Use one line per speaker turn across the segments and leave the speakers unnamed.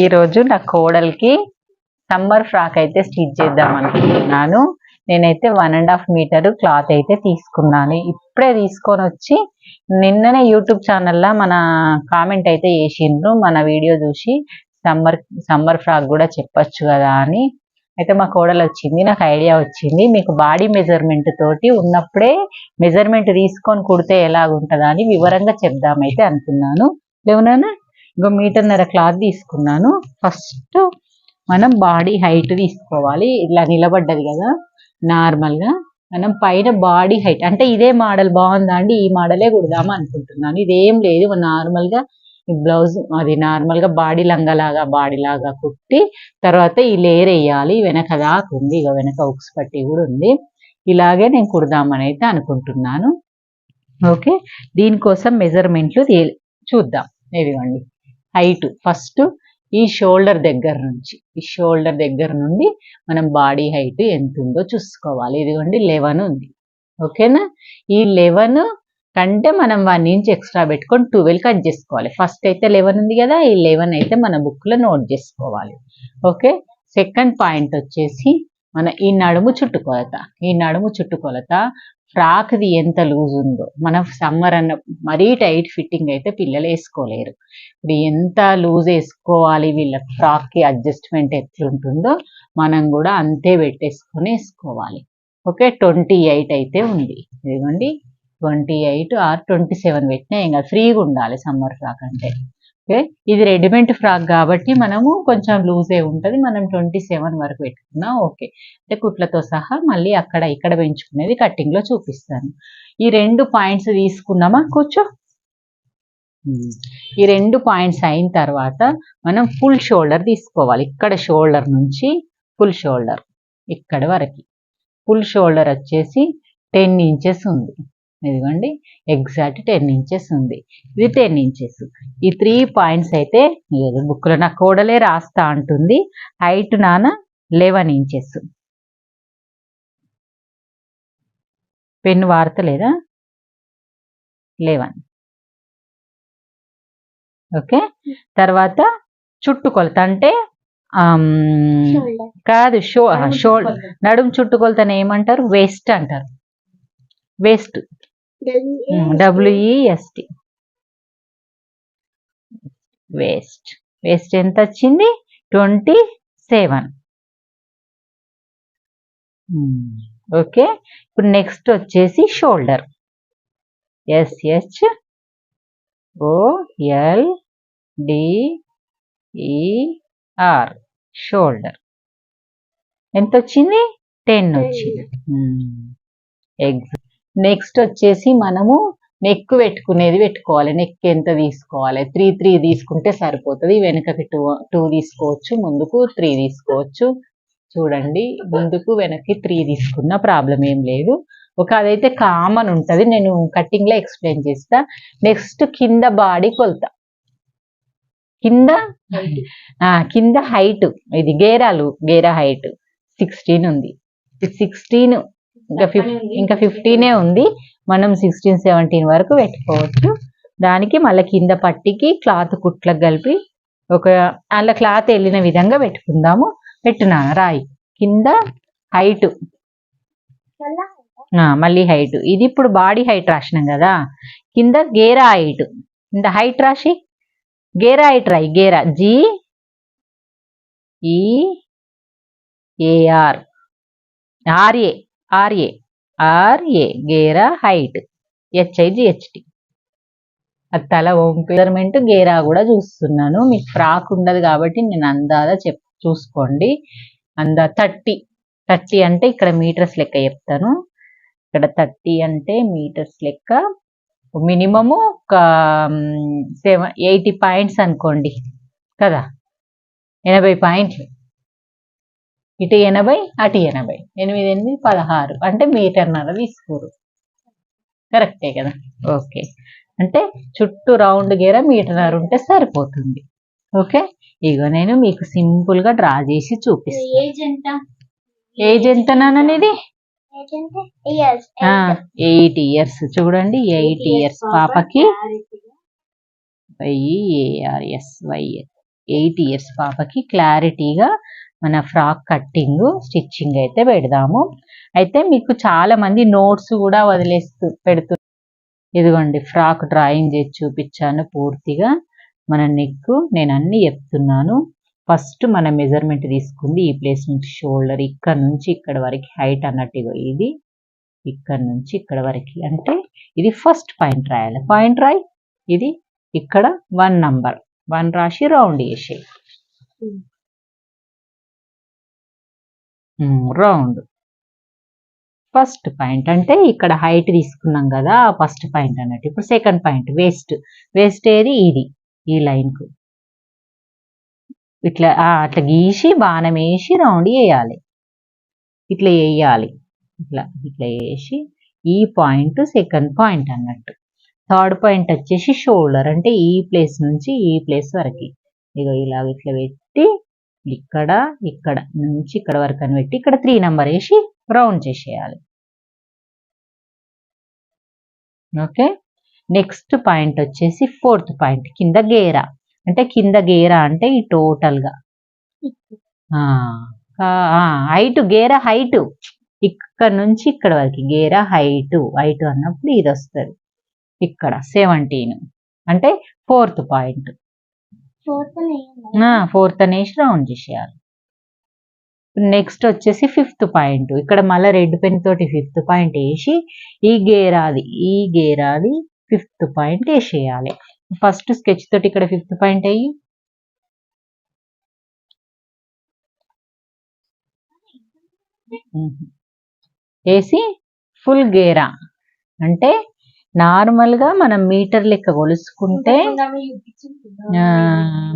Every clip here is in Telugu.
ఈరోజు నా కోడలికి సమ్మర్ ఫ్రాక్ అయితే స్టిచ్ చేద్దాం అనుకుంటున్నాను. నేనైతే one and half meter cloth అయితే తీసుకున్నాను. ఇప్పుడే తీసుకొని వచ్చి నిన్ననే యూట్యూబ్ ఛానల్లో మన కామెంట్ అయితే వేసిండ్రు మన వీడియో చూసి సమ్మర్ సమ్మర్ ఫ్రాక్ కూడా చెప్పచ్చు కదా అని. అయితే మా కోడలు వచ్చింది నాకు ఐడియా వచ్చింది. మీకు బాడీ మెజర్మెంట్ తోటి ఉన్నప్పుడే మెజర్మెంట్ తీసుకొని కుడితే ఎలాగుంటుందా అని వివరంగా చెప్దామైతే అనుకున్నాను. లేవునా ఇంకో మీటర్న్నర క్లాత్ తీసుకున్నాను. ఫస్ట్ మనం బాడీ హైట్ తీసుకోవాలి. ఇట్లా నిలబడ్డది కదా నార్మల్గా మనం పైన బాడీ హైట్ అంటే ఇదే మోడల్ బాగుందా అండి? ఈ మోడలే కుడదామా అనుకుంటున్నాను. ఇదేం లేదు నార్మల్గా బ్లౌజ్ అది నార్మల్గా బాడీ లంగలాగా బాడీ లాగా కుట్టి తర్వాత ఈ లేయర్ వేయాలి. వెనక దాకా ఉంది ఇక వెనక ఉక్స్ పట్టి కూడా ఉంది. ఇలాగే నేను కుడదామని అయితే అనుకుంటున్నాను. ఓకే? దీనికోసం మెజర్మెంట్లు చూద్దాం. ఇదిగోండి. హైట్. ఫస్ట్ ఈ షోల్డర్ దగ్గర నుంచి ఈ షోల్డర్ దగ్గర నుండి మనం బాడీ హైట్ ఎంత ఉందో చూసుకోవాలి. ఇదిగోండి లెవెన్ ఉంది. ఓకేనా? ఈ లెవెన్ కంటే మనం వన్ ఇంచ్ ఎక్స్ట్రా పెట్టుకొని ట్వెల్వ్ కట్ చేసుకోవాలి. ఫస్ట్ అయితే లెవెన్ ఉంది కదా ఈ లెవెన్ అయితే మన బుక్లో నోట్ చేసుకోవాలి. ఓకే? సెకండ్ పాయింట్ వచ్చేసి మన ఈ నడుము చుట్టుకొలత. ఈ నడుము చుట్టుకొలత ఫ్రాక్ది ఎంత లూజ్ ఉందో. మన సమ్మర్ అన్న మరీ టైట్ ఫిట్టింగ్ అయితే పిల్లలు వేసుకోలేరు. ఇప్పుడు ఎంత లూజ్ వేసుకోవాలి వీళ్ళ ఫ్రాక్కి అడ్జస్ట్మెంట్ ఎట్లుంటుందో మనం కూడా అంతే పెట్టేసుకొని వేసుకోవాలి. ఓకే ట్వంటీ ఎయిట్ అయితే ఉంది. ఇదిగోండి twenty eight or twenty seven పెట్టినా ఇంకా ఫ్రీగా ఉండాలి సమ్మర్ ఫ్రాక్ అంటే. ఓకే? ఇది రెడీమేడ్ ఫ్రాక్ కాబట్టి మనము కొంచెం లూజే ఉంటుంది. మనం ట్వంటీ సెవెన్ వరకు పెట్టుకున్నాం ఓకే. అంటే కుట్లతో సహా మళ్ళీ అక్కడ ఇక్కడ పెంచుకునేది కట్టింగ్లో చూపిస్తాను. ఈ రెండు పాయింట్స్ తీసుకున్నామా? కూర్చో. ఈ రెండు పాయింట్స్ అయిన తర్వాత మనం ఫుల్ షోల్డర్ తీసుకోవాలి. ఇక్కడ షోల్డర్ నుంచి ఫుల్ షోల్డర్. ఇక్కడ వరకు. ఫుల్ షోల్డర్ వచ్చేసి టెన్ ఇంచెస్ ఉంది. ఇదిగోండి ఎగ్జాక్ట్ టెన్ ఇంచెస్ ఉంది. ఇది టెన్ ఇంచెస్ ఈ త్రీ పాయింట్స్ అయితే లేదు బుక్లో నా కోడలే రాస్తా అంటుంది. హైట్ నాన్న లెవెన్ ఇంచెస్ పెన్ వాడతలేదా? లెవెన్ ఓకే తర్వాత చుట్టుకొలత అంటే కాదు షో షోల్డర్ నడుము చుట్టుకొలతని ఏమంటారు? వేస్ట్ అంటారు. Waste W E S T waste. వేస్ట్ ఎంత వచ్చింది? Twenty seven. ఓకే. ఇప్పుడు నెక్స్ట్ వచ్చేసి shoulder. S H O L D E R shoulder. ఎంత వచ్చింది? టెన్ వచ్చింది. ఎగ్జామ్ నెక్స్ట్ వచ్చేసి మనము నెక్ పెట్టుకునేది పెట్టుకోవాలి. నెక్ ఎంత తీసుకోవాలి? త్రీ త్రీ తీసుకుంటే సరిపోతుంది. వెనకకి టూ టూ తీసుకోవచ్చు. ముందుకు త్రీ తీసుకోవచ్చు. చూడండి. ముందుకు వెనక్కి త్రీ తీసుకున్న ప్రాబ్లం ఏం లేదు. ఒక అదైతే కామన్ ఉంటుంది. నేను కటింగ్లో ఎక్స్ప్లెయిన్ చేస్తా. నెక్స్ట్ కింద బాడీ కొలత. కింద కింద హైట్ ఇది గేరాలు. గేరా హైట్ సిక్స్టీన్ ఉంది. సిక్స్టీన్ ఇంకా ఫిఫ్ ఇంకా ఫిఫ్టీనే ఉంది. మనం సిక్స్టీన్ సెవెంటీన్ వరకు పెట్టుకోవచ్చు. దానికి మళ్ళీ కింద పట్టికి క్లాత్ కుట్లకు కలిపి ఒక అలా క్లాత్ వెళ్ళిన విధంగా పెట్టుకుందాము. పెట్టున్నాను రాయి. కింద హైట్. మళ్ళీ హైట్. ఇది ఇప్పుడు బాడీ హైట్ రాసినాం కదా. కింద గేరా హైట్. కింద హైట్ రాసి గేరా హైట్ రాయి గేరా. G E A R R A R A R A Gera height. H I G H T అది తల మెజర్మెంట్ గేరా కూడా చూస్తున్నాను. మీకు ఫ్రాక్ ఉండదు కాబట్టి నేను అందాదా చెప్ చూసుకోండి. అందా థర్టీ. థర్టీ అంటే ఇక్కడ మీటర్స్ లెక్క చెప్తాను. ఇక్కడ థర్టీ అంటే మీటర్స్ లెక్క. మినిమము ఒక సెవెన్ ఎయిటీ పాయింట్స్ అనుకోండి. కదా? ఎనభై పాయింట్లు. ఇటు ఎనభై అటు ఎనభై. ఎనిమిది ఎనిమిది పదహారు. అంటే మీటర్న్నర తీసుకోరు కరెక్టే కదా? ఓకే. అంటే చుట్టూ రౌండ్ గేర మీటర్న్నర ఉంటే సరిపోతుంది. ఓకే? ఇగో నేను మీకు సింపుల్గా డ్రా చేసి చూపిస్తాను ఏజ్ ఎంత? నాన్నది ఎయిట్ ఇయర్స్. చూడండి ఎయిట్ ఇయర్స్ పాపకి. Y A R S Y S eight years పాపకి క్లారిటీగా మన ఫ్రాక్ కట్టింగ్ స్టిచ్చింగ్ అయితే పెడదాము. అయితే మీకు చాలా మంది నోట్స్ కూడా వదిలేస్తూ పెడుతూ ఇదిగోండి ఫ్రాక్ డ్రాయింగ్ చేసి చూపించాను పూర్తిగా. మన నెక్ నేను అన్ని చెప్తున్నాను. ఫస్ట్ మన మెజర్మెంట్ తీసుకుంది ఈ ప్లేస్ నుంచి షోల్డర్ ఇక్కడ నుంచి ఇక్కడ వరకు హైట్ అన్నట్టుగా ఇది. ఇక్కడ నుంచి ఇక్కడ వరకు అంటే ఇది ఫస్ట్ పాయింట్ రాయాలి. పాయింట్ రాయి. ఇది ఇక్కడ వన్ నంబర్. వన్ రాసి రౌండ్ చేసే రౌండ్ ఫస్ట్ పాయింట్ అంటే ఇక్కడ హైట్ తీసుకున్నాం కదా ఫస్ట్ పాయింట్ అన్నట్టు. ఇప్పుడు సెకండ్ పాయింట్ వేస్ట్ వేస్ట్ ఏది? ఇది ఈ లైన్కు. ఇట్లా అట్లా గీసి బాణం వేసి రౌండ్ వేయాలి ఇట్లా వేయాలి ఇట్లా ఇట్లా వేసి ఈ పాయింట్ సెకండ్ పాయింట్ అన్నట్టు. థర్డ్ పాయింట్ వచ్చేసి షోల్డర్ అంటే ఈ ప్లేస్ నుంచి ఈ ప్లేస్ వరకు. ఇక ఇలా ఇట్లా పెట్టి ఇక్కడ ఇక్కడ నుంచి ఇక్కడ వరకు అని పెట్టి ఇక్కడ త్రీ నెంబర్ వేసి రౌండ్ చేసేయాలి. ఓకే నెక్స్ట్ పాయింట్ వచ్చేసి ఫోర్త్ పాయింట్ కింద గేరా. అంటే కింద గేరా అంటే ఈ టోటల్గా. హైట్ గేరా హైట్ ఇక్కడ నుంచి ఇక్కడ వరకు గేరా హైట్ హైట్ అన్నప్పుడు ఇది వస్తుంది. ఇక్కడ సెవెంటీన్ అంటే ఫోర్త్ పాయింట్ ఫోర్త్ అనేసి రౌండ్ చేసేయాలి నెక్స్ట్ వచ్చేసి ఫిఫ్త్ పాయింట్. ఇక్కడ మళ్ళీ రెడ్ పెన్ తోటి ఫిఫ్త్ పాయింట్ వేసి ఈ గేరాది ఈ గేరాది ఫిఫ్త్ పాయింట్ వేసేయాలి. ఫస్ట్ స్కెచ్ తోటి ఇక్కడ ఫిఫ్త్ పాయింట్ అయ్యి. వేసి ఫుల్ గేరా. అంటే నార్మల్గా మనం మీటర్ లెక్క కొలుసుకుంటే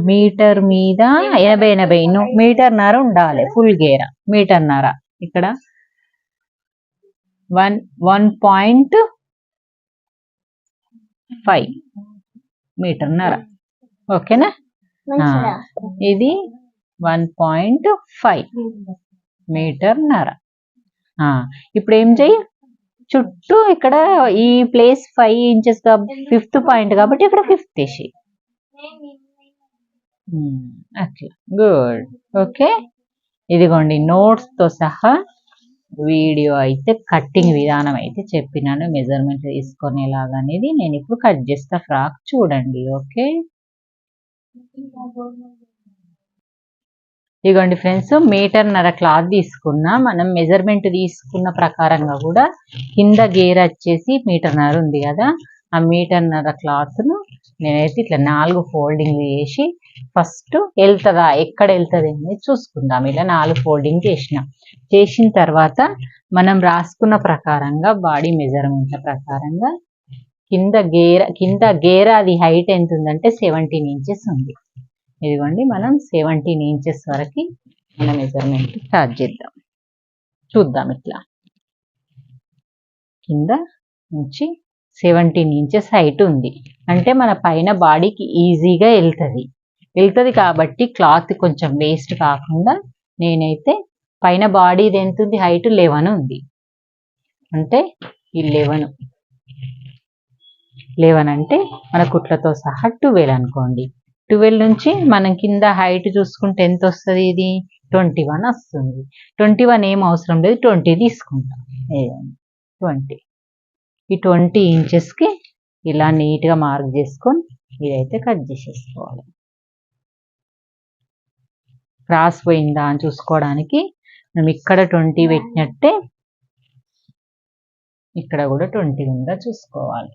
మీటర్ మీద ఎనభై ఎనభై మీటర్ నర ఉండాలి ఫుల్ గేర మీటర్ నర ఇక్కడ one one point five meter నర ఓకేనా ఇది వన్ పాయింట్ ఫైవ్ మీటర్ నర ఆ, ఇప్పుడు ఏం చెయ్యి? చుట్టూ ఇక్కడ ఈ place five inches fifth point కాబట్టి ఇక్కడ ఫిఫ్త్ మ్మ్. అట్లా గుడ్ ఓకే ఇదిగోండి నోట్స్తో సహా వీడియో అయితే కట్టింగ్ విధానం అయితే చెప్పినాను. మెజర్మెంట్ తీసుకునేలాగా అనేది నేను ఇప్పుడు కట్ చేస్తా ఫ్రాక్ చూడండి ఓకే ఇదిగోండి ఫ్రెండ్స్ మీటర్ నర క్లాత్ తీసుకున్నా మనం మెజర్మెంట్ తీసుకున్న ప్రకారంగా కూడా కింద గేర్ వచ్చేసి మీటర్ నర ఉంది కదా ఆ మీటర్ నర నేనైతే ఇట్లా నాలుగు ఫోల్డింగ్ చేసి ఫస్ట్ వెళ్తుందా ఎక్కడ వెళ్తుంది అనేది చూసుకుందాం. ఇలా నాలుగు ఫోల్డింగ్ చేసిన. చేసిన తర్వాత మనం రాసుకున్న ప్రకారంగా బాడీ మెజర్మెంట్ ప్రకారంగా కింద గేర కింద గేర అది హైట్ ఎంత ఉందంటే సెవెంటీన్ ఇంచెస్ ఉంది. ఇదిగోండి మనం సెవెంటీన్ ఇంచెస్ వరకు మన మెజర్మెంట్ స్టార్ట్ చేద్దాం. చూద్దాం ఇట్లా. కింద నుంచి సెవెంటీన్ ఇంచెస్ హైట్ ఉంది. అంటే మన పైన బాడీకి ఈజీగా వెళ్తుంది. వెళ్తుంది కాబట్టి క్లాత్ కొంచెం వేస్ట్ కాకుండా నేనైతే పైన బాడీది ఎంత ఉంది? హైట్ లెవెన్ ఉంది. అంటే ఈ లెవెన్ లెవెన్ అంటే మన కుట్లతో సహా టువెల్ అనుకోండి. ట్వెల్వ్ నుంచి మనం కింద హైట్ చూసుకుంటే ఎంత వస్తుంది ఇది? ట్వంటీ వన్ వస్తుంది. ట్వంటీ వన్ ఏం అవసరం లేదు. ట్వంటీ తీసుకుంటాం. ట్వంటీ ఈ ట్వంటీ ఇంచెస్కి ఇలా నీట్గా మార్క్ చేసుకొని ఇదైతే కట్ చేసేసుకోవాలి. క్రాస్ పోయిందా అని చూసుకోవడానికి మనం ఇక్కడ ట్వంటీ పెట్టినట్టే ఇక్కడ కూడా ట్వంటీ ఉందా చూసుకోవాలి.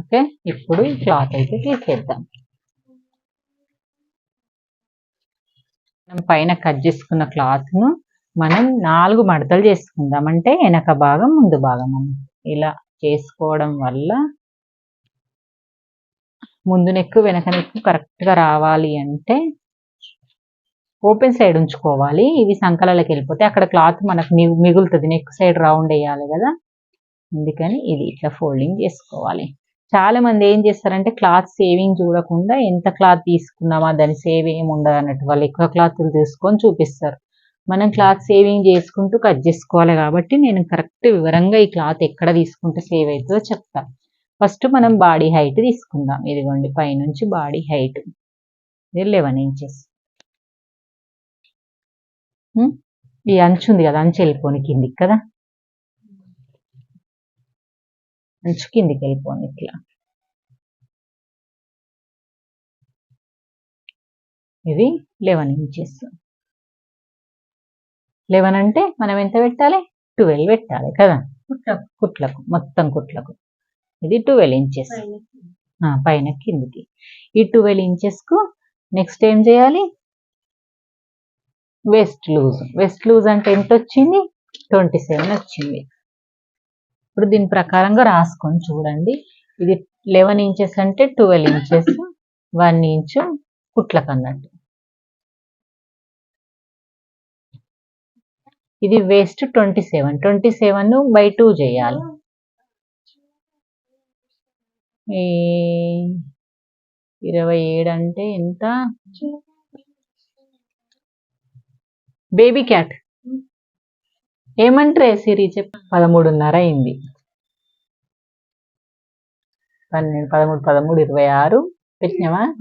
ఓకే ఇప్పుడు ఈ క్లాత్ అయితే తీసేద్దాం. మనం పైన కట్ చేసుకున్న క్లాత్ను మనం నాలుగు మడతలు చేసుకుందాం. అంటే వెనక భాగం ముందు భాగం అని ఇలా చేసుకోవడం వల్ల ముందు నెక్కు వెనక నెక్కు కరెక్ట్గా రావాలి అంటే ఓపెన్ సైడ్ ఉంచుకోవాలి. ఇవి సంకలలోకి వెళ్ళిపోతే అక్కడ క్లాత్ మనకు మిగులుతుంది. నెక్ సైడ్ రౌండ్ వేయాలి కదా. అందుకని ఇది ఇట్లా ఫోల్డింగ్ చేసుకోవాలి. చాలా మంది ఏం చేస్తారంటే క్లాత్ సేవింగ్ చూడకుండా ఎంత క్లాత్ తీసుకున్నామా దాని సేవ్ ఏమి ఉండదు అన్నట్టు. వాళ్ళు ఎక్కువ క్లాత్లు తీసుకొని చూపిస్తారు. మనం క్లాత్ సేవింగ్ చేసుకుంటూ కట్ చేసుకోవాలి కాబట్టి నేను కరెక్ట్ వివరంగా ఈ క్లాత్ ఎక్కడ తీసుకుంటే సేవ్ అవుతుందో చెప్తా. ఫస్ట్ మనం బాడీ హైట్ తీసుకుందాం. ఇదిగోండి పైనుంచి బాడీ హైట్. ఇది లెవెన్ ఇంచెస్. ఈ అంచు ఉంది కదా అంచు వెళ్ళిపోని కిందికి కదా? అంచు కిందికి వెళ్ళిపోని ఇట్లా. ఇది లెవెన్ ఇంచెస్ లెవెన్ అంటే మనం ఎంత పెట్టాలి? ట్వెల్వ్ పెట్టాలి కదా?
కుట్లకు.
కుట్లకు మొత్తం కుట్లకు. ఇది ట్వెల్వ్ ఇంచెస్
పైన
పైన కిందికి. ఈ ట్వెల్వ్ ఇంచెస్కు నెక్స్ట్ ఏం చేయాలి? వెస్ట్ లూజ్ వెస్ట్ లూజ్ అంటే ఎంత వచ్చింది ట్వంటీ సెవెన్ వచ్చింది. ఇప్పుడు దీని ప్రకారంగా రాసుకొని చూడండి. ఇది లెవెన్ ఇంచెస్ అంటే ట్వెల్వ్ ఇంచెస్ వన్ ఇంచు కుట్లకు అన్నట్టు. ఇది waist twenty seven twenty seven by two చేయాలి ఇరవై ఏడు అంటే ఎంత? బేబీ క్యాట్ ఏమంటారే సిరి చెప్ప? పదమూడున్నర అయింది. పన్నెండు పదమూడు పదమూడు ఇరవై ఆరు. పెట్టినావా?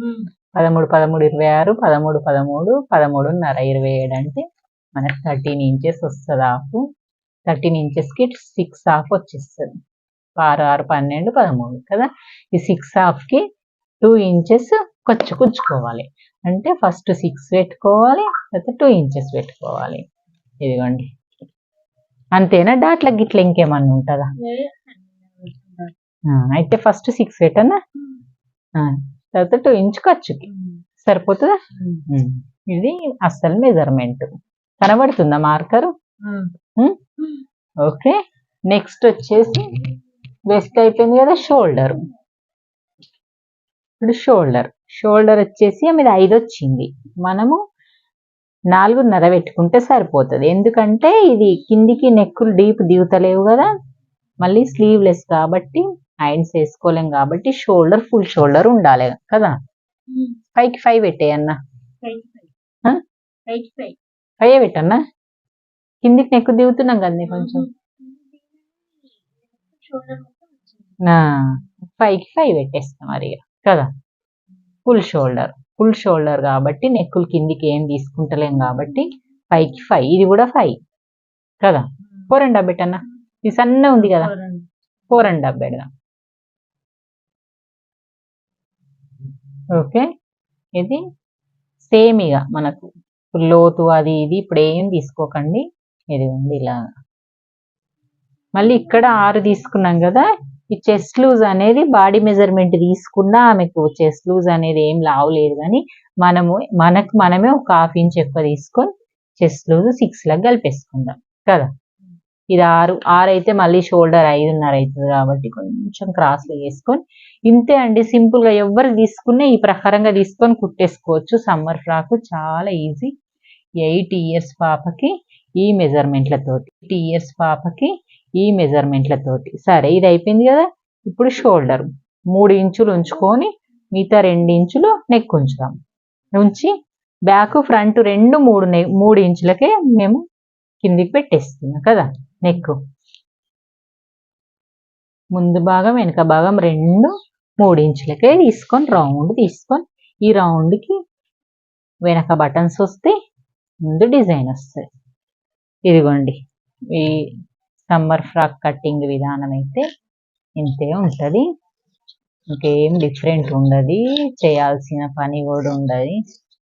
పదమూడు పదమూడు ఇరవై ఆరు పదమూడు పదమూడు పదమూడున్నర ఇరవై ఏడు అంటే మనకు థర్టీన్ ఇంచెస్ వస్తుంది హాఫ్ థర్టీన్ ఇంచెస్కి సిక్స్ హాఫ్ వచ్చేస్తుంది. ఆరు ఆరు పన్నెండు పదమూడు కదా? ఈ సిక్స్ హాఫ్కి టూ ఇంచెస్ కొచ్చు కుచ్చుకోవాలి. అంటే ఫస్ట్ సిక్స్ పెట్టుకోవాలి తర్వాత టూ ఇంచెస్ పెట్టుకోవాలి. ఇదిగోండి. అంతేనా? డాట్ల గిట్ల ఇంకేమన్నా ఉంటుందా? అయితే ఫస్ట్ సిక్స్ పెట్టనా ఆ, తర్వాత టూ ఇంచ్ ఖర్చుకి సరిపోతుందా. ఇది అసలు మెజర్మెంట్ కనబడుతుందా మార్కరు ఓకే. నెక్స్ట్ వచ్చేసి వెస్ట్ అయిపోయింది కదా షోల్డర్ ఇప్పుడు షోల్డర్ షోల్డర్ వచ్చేసి మీద ఐదు వచ్చింది మనము నాలుగున్నర పెట్టుకుంటే సరిపోతుంది. ఎందుకంటే ఇది కిందికి నెక్కులు డీప్ దిగుతలేవు కదా. మళ్ళీ స్లీవ్లెస్ కాబట్టి హ్యాండ్స్ వేసుకోలేం కాబట్టి షోల్డర్ ఫుల్ షోల్డర్ ఉండాలి కదా. పైకి ఫైవ్ పెట్టేయన్నా? ఫైవ్. పెట్టన్నా? కిందికి నెక్కు దిగుతున్నాం కదా కొంచెం. ఫైవ్కి ఫైవ్ పెట్టేస్తాం మరి ఇక. కదా. Full shoulder. ఫుల్ షోల్డర్ కాబట్టి నెక్కులు కిందికి ఏం తీసుకుంటలేం కాబట్టి ఫైవ్కి ఫైవ్ ఇది కూడా ఫైవ్ కదా? ఫోర్ అండ్ డబ్బెట్ అన్న? ఇది సన్న ఉంది కదా? ఫోర్ అండ్ డబ్ పెడదాం ఓకే? ఇది సేమ్ ఇక మనకు. లోతు అది ఇది ఇప్పుడు ఏం తీసుకోకండి. ఇది ఉంది ఇలా మళ్ళీ ఇక్కడ ఆరు తీసుకున్నాం కదా? ఈ చెస్ట్ లూజ్ అనేది బాడీ మెజర్మెంట్ తీసుకున్నా ఆమెకు చెస్ట్ లూజ్ అనేది ఏం లావలేదు కానీ మనము మనకు మనమే ఒక హాఫ్ ఇంచ్ ఎక్కువ తీసుకొని చెస్ట్ లూజ్ సిక్స్ లాగా కలిపేసుకుందాం కదా? ఇది ఆరు ఆరు అయితే మళ్ళీ షోల్డర్ ఐదున్నర అవుతుంది కాబట్టి కొంచెం క్రాస్లో వేసుకొని ఇంతే అండి. సింపుల్గా ఎవరు తీసుకున్నా ఈ ప్రకారంగా తీసుకొని కుట్టేసుకోవచ్చు. సమ్మర్ ఫ్రాక్ చాలా ఈజీ ఎయిట్ ఇయర్స్ పాపకి ఈ మెజర్మెంట్లతోటి ఎయిట్ ఇయర్స్ పాపకి ఈ మెజర్మెంట్లతోటి సరే ఇది అయిపోయింది కదా? ఇప్పుడు షోల్డర్ మూడు ఇంచులు ఉంచుకొని మిగతా రెండు ఇంచులు నెక్ ఉంచుదాం. ఉంచి బ్యాక్ ఫ్రంట్ రెండు మూడు నె మూడు ఇంచులకే మేము కిందికి పెట్టేస్తున్నాం కదా నెక్ ముందు భాగం వెనుక భాగం రెండు మూడు ఇంచులకే తీసుకొని రౌండ్ తీసుకొని ఈ రౌండ్కి వెనక బటన్స్ వస్తే ముందు డిజైన్ వస్తుంది ఇదిగోండి ఈ సమ్మర్ ఫ్రాక్ కటింగ్ విధానం అయితే ఇంతే ఉంటుంది. ఇంకేం డిఫరెంట్ ఉండదు. చేయాల్సిన పని కూడా ఉండదు.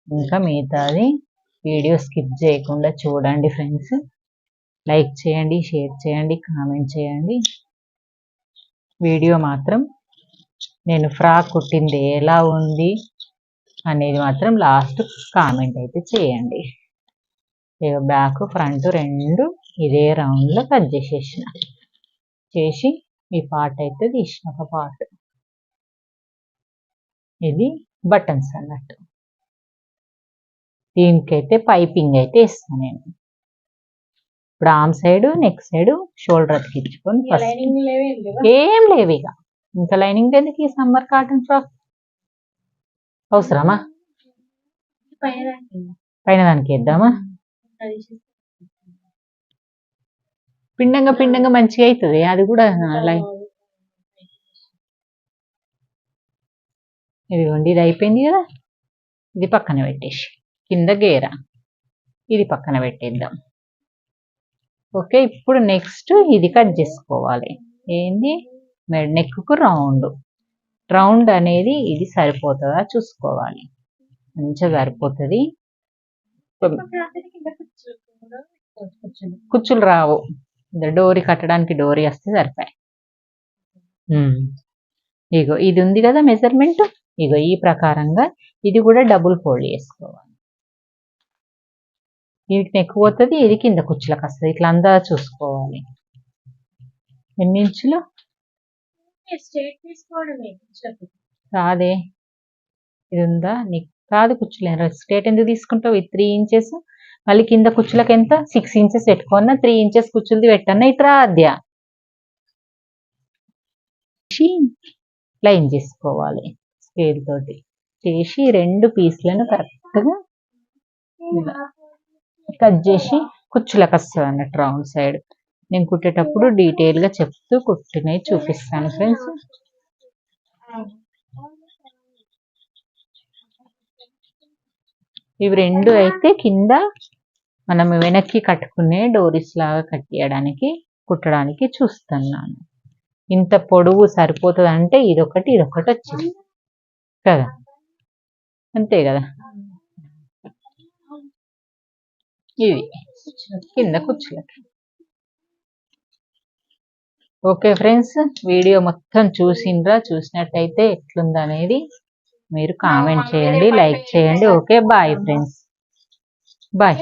ఇంకా మిగతాది వీడియో స్కిప్ చేయకుండా చూడండి ఫ్రెండ్స్. లైక్ చేయండి షేర్ చేయండి కామెంట్ చేయండి. వీడియో మాత్రం నేను ఫ్రాక్ కుట్టింది ఎలా ఉంది అనేది మాత్రం లాస్ట్ కామెంట్ అయితే చేయండి. బ్యాక్ ఫ్రంట్ రెండు ఇదే రౌండ్లో కట్ చేసేసిన. చేసి ఈ పార్ట్ అయితే తీసిన ఒక పార్ట్ ఇది బటన్స్ అన్నట్టు. దీనికైతే పైపింగ్ అయితే ఇస్తాను నేను. ఇప్పుడు arm side neck side shoulder అతికించుకొని first ఏం లేవు? ఇక. ఇంకా లైనింగ్ ఎందుకు ఈ సమ్మర్ కాటన్ ఫ్రాక్ అవసరమా? పైన దానికి వేద్దామా? పిండంగా పిండంగా మంచిగా అవుతుంది అది కూడా లైన్ ఇదిగోండి ఇది అయిపోయింది కదా? ఇది పక్కన పెట్టేసి. కింద గేర. ఇది పక్కన పెట్టేద్దాం. ఓకే ఇప్పుడు నెక్స్ట్ ఇది కట్ చేసుకోవాలి. ఏంది? Neck round. రౌండ్ అనేది ఇది సరిపోతుందా చూసుకోవాలి. మంచిగా సరిపోతుంది. కుచ్చులు రావు. డోరీ కట్టడానికి డోరీ వస్తే సరిపోయి. ఇగో ఇది ఉంది కదా మెజర్మెంట్ ఇగో ఈ ప్రకారంగా ఇది కూడా డబుల్ ఫోల్డ్ చేసుకోవాలి. ఇది నెక్ పోతుంది ఇది కింద కుచ్చులకు వస్తుంది. ఇట్లా అందా చూసుకోవాలి. ఎన్ని ఇంచులు? కాదే ఇది ఉందా? నీకు కాదు కుచ్చులు స్ట్రేట్ ఎందుకు తీసుకుంటావు? ఇది త్రీ ఇంచెస్ మళ్ళీ కింద కుచ్చులకు ఎంత? సిక్స్ ఇంచెస్ పెట్టుకున్నా త్రీ ఇంచెస్ కుచ్చులది పెట్టన్నా ఇతర అద్య లైన్ చేసుకోవాలి స్కేల్ తోటి. చేసి రెండు పీస్లను కరెక్ట్గా గా కట్ చేసి కుచ్చులకు వస్తుంది అన్నట్టు రౌండ్ సైడ్ నేను కుట్టేటప్పుడు డీటెయిల్గా చెప్తూ కుట్టినవి చూపిస్తాను ఫ్రెండ్స్ ఇవి రెండు అయితే కింద మనం వెనక్కి కట్టుకునే డోరీస్ లాగా కట్టేయడానికి కుట్టడానికి చూస్తున్నాను. ఇంత పొడవు సరిపోతుంది అంటే ఇదొకటి ఇదొకటి వచ్చింది. కదా? అంతే కదా? ఇవి కింద కుచ్చులకి ఓకే ఫ్రెండ్స్ వీడియో మొత్తం చూసిండ్రా? చూసినట్టయితే ఎట్లుందనేది మీరు కామెంట్ చేయండి లైక్ చేయండి. Okay bye friends. బాయ్.